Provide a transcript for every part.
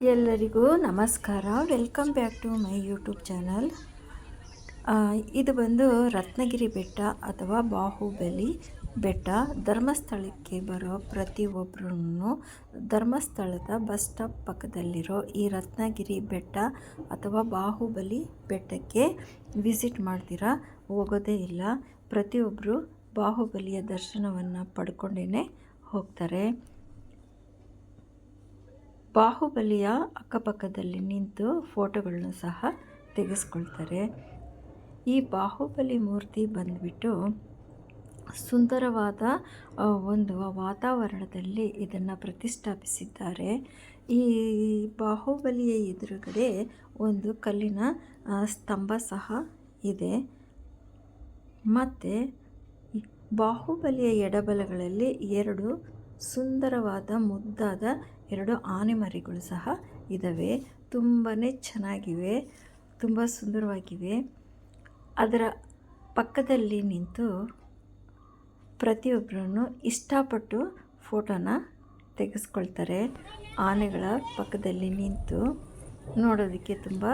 ಎಲ್ಲರಿಗೂ ನಮಸ್ಕಾರ. Welcome back to my YouTube channel ಇದು ಬಂದು ರತ್ನಗಿರಿ ಬೆಟ್ಟ ಅಥವಾ ಬಾಹುಬಲಿ ಬೆಟ್ಟ. ಧರ್ಮಸ್ಥಳಕ್ಕೆ ಬರೋ ಪ್ರತಿಯೊಬ್ಬರೂ ಧರ್ಮಸ್ಥಳದ ಬಸ್ ಸ್ಟಾಪ್ ಪಕ್ಕದಲ್ಲಿರೋ ಈ ರತ್ನಗಿರಿ ಬೆಟ್ಟ ಅಥವಾ ಬಾಹುಬಲಿ ಬೆಟ್ಟಕ್ಕೆ ವಿಸಿಟ್ ಮಾಡ್ತೀರಾ? ಹೋಗೋದೇ ಇಲ್ಲ. ಪ್ರತಿಯೊಬ್ಬರು ಬಾಹುಬಲಿಯ ದರ್ಶನವನ್ನು ಪಡ್ಕೊಂಡೇ ಹೋಗ್ತಾರೆ. ಬಾಹುಬಲಿಯ ಅಕ್ಕಪಕ್ಕದಲ್ಲಿ ನಿಂತು ಫೋಟೋಗಳನ್ನು ಸಹ ತೆಗೆಸ್ಕೊಳ್ತಾರೆ. ಈ ಬಾಹುಬಲಿ ಮೂರ್ತಿ ಬಂದುಬಿಟ್ಟು ಸುಂದರವಾದ ಒಂದು ವಾತಾವರಣದಲ್ಲಿ ಇದನ್ನು ಪ್ರತಿಷ್ಠಾಪಿಸಿದ್ದಾರೆ. ಈ ಬಾಹುಬಲಿಯ ಎದುರುಗಡೆ ಒಂದು ಕಲ್ಲಿನ ಸ್ತಂಭ ಸಹ ಇದೆ. ಮತ್ತು ಬಾಹುಬಲಿಯ ಎಡಬಲಗಳಲ್ಲಿ ಎರಡು ಸುಂದರವಾದ ಮುದ್ದಾದ ಎರಡು ಆನೆ ಮರಿಗಳು ಸಹ ಇದ್ದಾವೆ ತುಂಬಾ ಚೆನ್ನಾಗಿವೆ, ತುಂಬ ಸುಂದರವಾಗಿವೆ. ಅದರ ಪಕ್ಕದಲ್ಲಿ ನಿಂತು ಪ್ರತಿಯೊಬ್ಬರೂ ಇಷ್ಟಪಟ್ಟು ಫೋಟೋನ ತೆಗೆಸ್ಕೊಳ್ತಾರೆ. ಆನೆಗಳ ಪಕ್ಕದಲ್ಲಿ ನಿಂತು ನೋಡೋದಕ್ಕೆ ತುಂಬ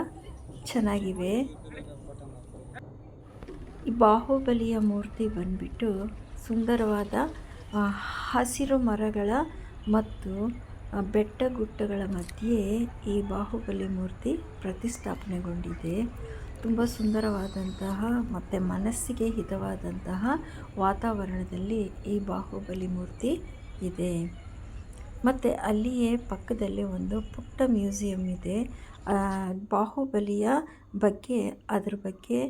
ಚೆನ್ನಾಗಿವೆ. ಈ ಬಾಹುಬಲಿಯ ಮೂರ್ತಿ ಬಂದ್ಬಿಟ್ಟು ಸುಂದರವಾದ ಹಸಿರು ಮರಗಳ ಮತ್ತು ಬೆಟ್ಟ ಗುಡ್ಡಗಳ ಮಧ್ಯೆ ಈ ಬಾಹುಬಲಿ ಮೂರ್ತಿ ಪ್ರತಿಷ್ಠಾಪನೆಗೊಂಡಿದೆ. ತುಂಬ ಸುಂದರವಾದಂತಹ ಮತ್ತು ಮನಸ್ಸಿಗೆ ಹಿತವಾದಂತಹ ವಾತಾವರಣದಲ್ಲಿ ಈ ಬಾಹುಬಲಿ ಮೂರ್ತಿ ಇದೆ. ಮತ್ತು ಅಲ್ಲಿಯೇ ಪಕ್ಕದಲ್ಲಿ ಒಂದು ಪುಟ್ಟ ಮ್ಯೂಸಿಯಂ ಇದೆ. ಬಾಹುಬಲಿಯ ಬಗ್ಗೆ, ಅದ್ರ ಬಗ್ಗೆ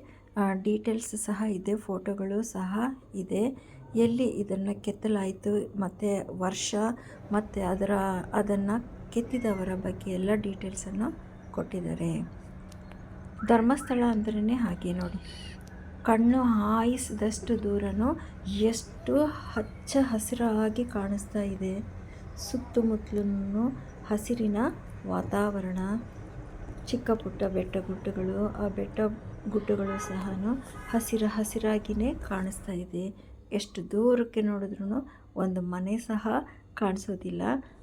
ಡೀಟೇಲ್ಸ್ ಸಹ ಇದೆ, ಫೋಟೋಗಳು ಸಹ ಇದೆ. ಎಲ್ಲಿ ಇದನ್ನು ಕೆತ್ತಲಾಯಿತು, ಮತ್ತು ವರ್ಷ, ಮತ್ತು ಅದರ, ಅದನ್ನು ಕೆತ್ತಿದವರ ಬಗ್ಗೆ ಎಲ್ಲ ಡೀಟೇಲ್ಸನ್ನು ಕೊಟ್ಟಿದ್ದಾರೆ. ಧರ್ಮಸ್ಥಳ ಅಂದ್ರೇ ಹಾಗೆ ನೋಡಿ. ಕಣ್ಣು ಹಾಯಿಸಿದಷ್ಟು ದೂರನೂ ಎಷ್ಟು ಹಚ್ಚ ಹಸಿರಾಗಿ ಕಾಣಿಸ್ತಾ ಇದೆ. ಸುತ್ತಮುತ್ತಲೂ ಹಸಿರಿನ ವಾತಾವರಣ. ಚಿಕ್ಕ ಪುಟ್ಟ ಬೆಟ್ಟ ಗುಡ್ಡಗಳು, ಆ ಬೆಟ್ಟ ಗುಡ್ಡಗಳು ಸಹ ಹಸಿರ ಹಸಿರಾಗಿಯೇ ಕಾಣಿಸ್ತಾ ಇದೆ. ಎಷ್ಟು ದೂರಕ್ಕೆ ನೋಡಿದ್ರೂ ಒಂದು ಮನೆ ಸಹ ಕಾಣಿಸೋದಿಲ್ಲ.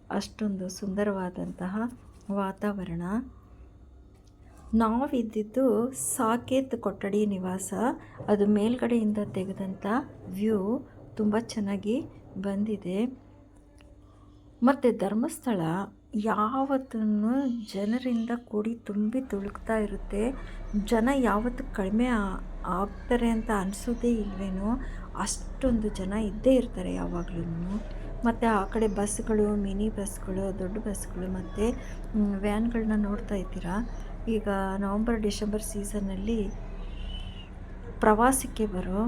ಅಷ್ಟೊಂದು ಸುಂದರವಾದಂತಹ ವಾತಾವರಣ. ನಾವಿದ್ದಿದ್ದು ಸಾಕೇತ್ ಕೊಠಡಿ ನಿವಾಸ. ಅದು ಮೇಲ್ಗಡೆಯಿಂದ ತೆಗೆದಂಥ ವ್ಯೂ ತುಂಬ ಚೆನ್ನಾಗಿ ಬಂದಿದೆ. ಮತ್ತು ಧರ್ಮಸ್ಥಳ. ಯಾವತ್ತೂ ಜನರಿಂದ ಕೂಡಿ ತುಂಬಿ ತುಳುಕ್ತಾ ಇರುತ್ತೆ. ಜನ ಯಾವತ್ತು ಕಡಿಮೆ ಆಗ್ತಾರೆ ಅಂತ ಅನಿಸೋದೇ ಇಲ್ವೇನೋ, ಅಷ್ಟೊಂದು ಜನ ಇದ್ದೇ ಇರ್ತಾರೆ ಯಾವಾಗ್ಲೂ ಮತ್ತು ಆ ಕಡೆ ಬಸ್ಗಳು ಮಿನಿ ಬಸ್ಗಳು ದೊಡ್ಡ ಬಸ್ಗಳು ಮತ್ತು ವ್ಯಾನ್ಗಳನ್ನ ನೋಡ್ತಾ ಇದ್ದೀರಾ? ಈಗ ನವಂಬರ್, ಡಿಸೆಂಬರ್ ಸೀಸನ್ನಲ್ಲಿ ಪ್ರವಾಸಕ್ಕೆ ಬರೋ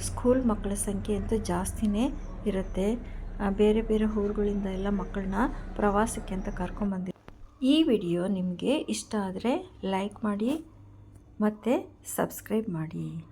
ಸ್ಕೂಲ್ ಮಕ್ಕಳ ಸಂಖ್ಯೆ ಅಂತೂ ಜಾಸ್ತಿನೇ ಇರುತ್ತೆ. ಬೇರೆ ಬೇರೆ ಊರುಗಳಿಂದ ಎಲ್ಲ ಮಕ್ಕಳನ್ನ ಪ್ರವಾಸಕ್ಕೆ ಅಂತ ಕರ್ಕೊಂಬಂದಿದ್ದೆ ಈ ವಿಡಿಯೋ ನಿಮಗೆ ಇಷ್ಟ ಆದರೆ ಲೈಕ್ ಮಾಡಿ ಮತ್ತು ಸಬ್ಸ್ಕ್ರೈಬ್ ಮಾಡಿ.